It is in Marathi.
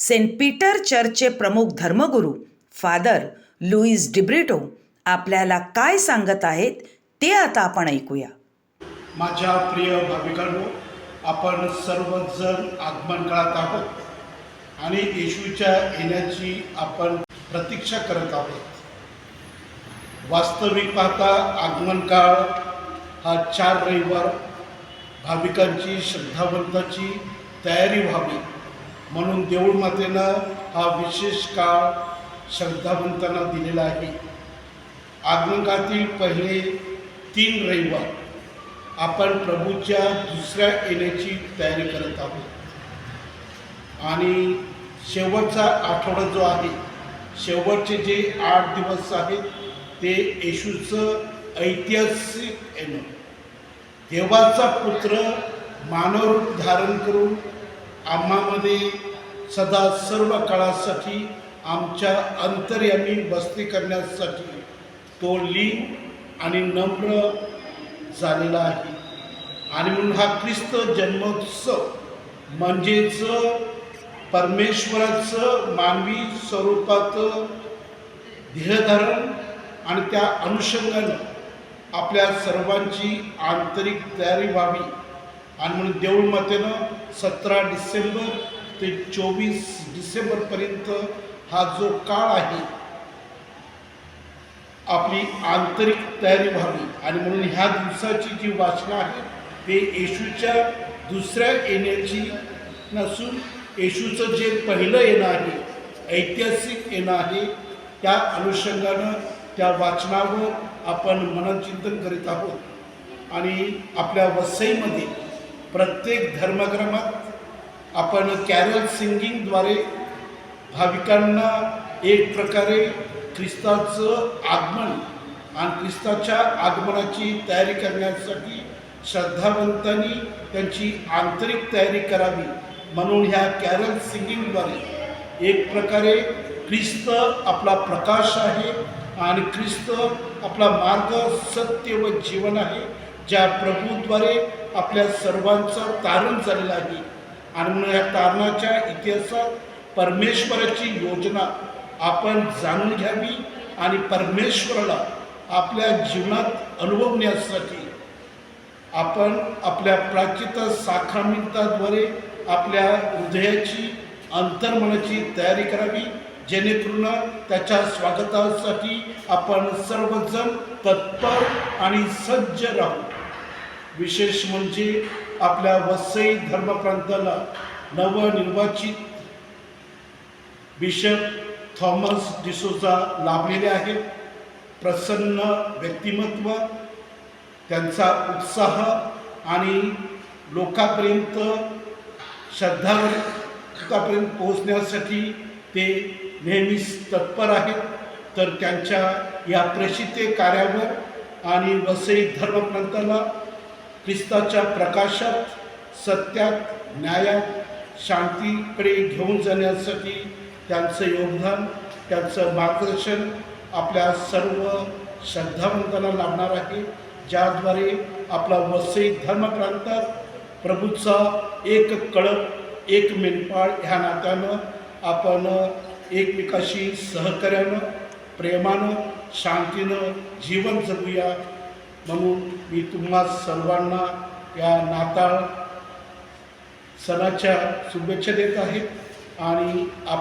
सेंट पीटर चर्चचे प्रमुख धर्मगुरू फादर लुईस डिब्रिटो आपल्याला काय सांगत आहेत ते आता आपण ऐकूया. माझ्या प्रिय भाविकांनो आपण सर्वजण आगमन काळात आहोत आणि येशूच्या येण्याची आपण प्रतीक्षा करत आहोत. वास्तविक पाहता आगमन काळ हा चार रविवार भाविकांची श्रद्धावंताची तयारी व्हावी. म्हणून देऊळ मातेनं हा विशेष काळ श्रद्धावंतांना दिलेला आहे. आगमकातील पहिले तीन रविवार आपण प्रभूच्या दुसऱ्या येण्याची तयारी करत आहोत. आणि शेवटचा आठवडा जो आहे शेवटचे जे आठ दिवस आहेत ते येशूचं ऐतिहासिक येणं. देवाचा पुत्र मानवरूप धारण करून आम्हामध्ये सदा सर्व काळासाठी आमच्या अंतर्यामी बस्ती करण्यासाठी तो लीन आणि नम्र झालेला आहे. आणि म्हणून हा ख्रिस्त जन्मोत्सव म्हणजेच परमेश्वराचं मानवी स्वरूपात ध्येयधारण आणि त्या अनुषंगानं आपल्या सर्वांची आंतरिक तयारी व्हावी. आणि म्हणून देऊळ मातेनं सतरा डिसेंबर ते चोवीस डिसेंबरपर्यंत हा जो काळ आहे आपली आंतरिक तयारी व्हावी. आणि म्हणून ह्या दिवसाची जी वाचना आहे ते येशूच्या दुसऱ्या येण्याची नसून येशूचं जे पहिलं येणं आहे ऐतिहासिक येणं आहे त्या अनुषंगानं त्या वाचनावर आपण मनचिंतन करीत आहोत. आणि आपल्या वसईमध्ये प्रत्येक धर्मक्रमात आपण कॅरल सिंगिंगद्वारे भाविकांना एक प्रकारे ख्रिस्ताचं आगमन आणि ख्रिस्ताच्या आगमनाची तयारी करण्यासाठी श्रद्धावंतांनी त्यांची आंतरिक तयारी करावी म्हणून ह्या कॅरल सिंगिंगद्वारे एक प्रकारे ख्रिस्त आपला प्रकाश आहे आणि ख्रिस्त आपला मार्ग सत्य व जीवन आहे ज्या प्रभूद्वारे आपल्या सर्वांचं तारण झालेलं आहे. आणि म्हणून या तारणाच्या इतिहासात परमेश्वराची योजना आपण जाणून घ्यावी आणि परमेश्वराला आपल्या जीवनात अनुभवण्यासाठी आपण आपल्या प्राचित साखरामिताद्वारे आपल्या हृदयाची अंतर्मनाची तयारी करावी जेणेकरून त्याच्या स्वागतासाठी आपण सर्वजण तत्पर आणि सज्ज राहू. विशेष म्हणजे आपल्या वसई धर्मप्रांताला नवनिर्वाचित बिशप थॉमस डिसोजा लाभलेले आहेत. प्रसन्न व्यक्तिमत्व त्यांचा उत्साह आणि लोकांपर्यंत श्रद्धापर्यंत पोहोचण्यासाठी ते नेहमीच तत्पर आहेत. तर त्यांच्या या प्रसिद्ध कार्यावर आणि वसई धर्मप्रांताला ख्रिस्ताच्या प्रकाशात सत्यात न्यायात शांतीकडे घेऊन जाण्यासाठी त्यांचं योगदान त्यांचं मार्गदर्शन आपल्या सर्व श्रद्धावंतांना लाभणार आहे ज्याद्वारे आपला वसई धर्मप्रांतात प्रभूचा एक कळप एक मेंढपाळ ह्या नात्यानं आपण एकमेकाशी सहकार्यानं प्रेमानं शांतीनं जीवन जगूया. म्हणून मी तुम्हा सर्वांना या नाताळ सणाच्या शुभेच्छा देत आहे आणि आप